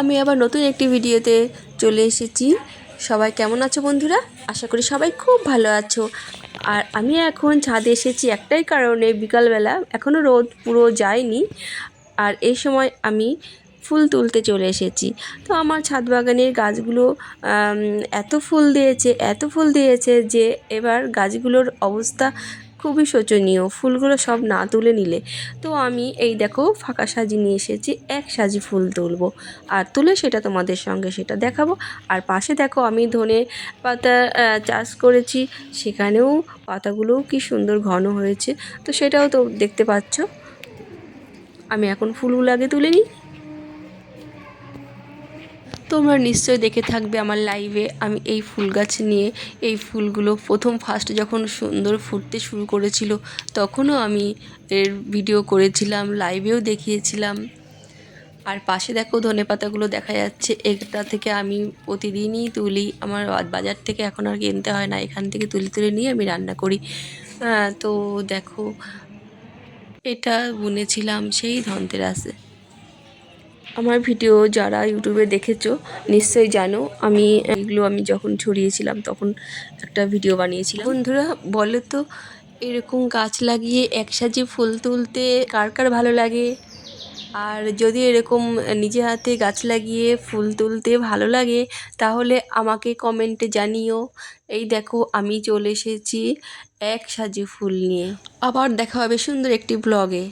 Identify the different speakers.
Speaker 1: আমি আবার নতুন একটি ভিডিওতে চলে এসেছি। সবাই কেমন আছো বন্ধুরা? আশা করি সবাই খুব ভালো আছো। আর আমি এখন ছাদে এসেছি একটাই কারণে বিকালবেলা। এখনও রোদ পুরো যায়নি। আর এই সময় আমি ফুল তুলতে চলে এসেছি। তো আমার ছাদ বাগানের গাছগুলো এত ফুল দিয়েছে, এত ফুল দিয়েছে যে এবার গাছগুলোর অবস্থা খুবই শোচনীয়, ফুলগুলো সব না তুলে নিলে। তো আমি এই দেখো ফাঁকা সাজি নিয়ে এসেছি এক সাজি ফুল তুলবো। আর তুলে সেটা তোমাদের সঙ্গে সেটা দেখাবো। আর পাশে দেখো আমি ধনে পাতা চাষ করেছি, সেখানেও পাতাগুলোও কি সুন্দর ঘন হয়েছে। তো সেটাও তো দেখতে পাচ্ছ। আমি এখন ফুলগুলো আগে তুলে নিই। তোমরা নিশ্চয়ই দেখে থাকবে আমার লাইভে আমি এই ফুল গাছ নিয়ে, এই ফুলগুলো প্রথম ফার্স্ট যখন সুন্দর ফুটতে শুরু করেছিল, তখনও আমি এর ভিডিও করেছিলাম লাইভেও দেখিয়েছিলাম। আর পাশে দেখো ধনে পাতাগুলো দেখা যাচ্ছে, এটা থেকে আমি প্রতিদিনই তুলি, আমার বাজার থেকে এখন আর কিনতে হয় না, এখান থেকে তুলে তুলে নিয়ে আমি রান্না করি। তো দেখো, এটা বুনেছিলাম সেই ধনতেরাসে। আমার ভিডিও যারা ইউটিউবে দেখেছ, নিশ্চয়ই জানো, আমি, এগুলো আমি যখন ছড়িয়েছিলাম তখন একটা ভিডিও বানিয়েছিলাম। বন্ধুরা বলো তো এরকম গাছ লাগিয়ে একসাথে ফুল তুলতে কার কার ভালো লাগে? আর যদি এরকম নিজে হাতে গাছ লাগিয়ে ফুল তুলতে ভালো লাগে, তাহলে আমাকে কমেন্টে জানিও। এই দেখো, আমি চলে এসেছি এক সাজি ফুল নিয়ে। আবার দেখা হবে সুন্দর একটি ব্লগে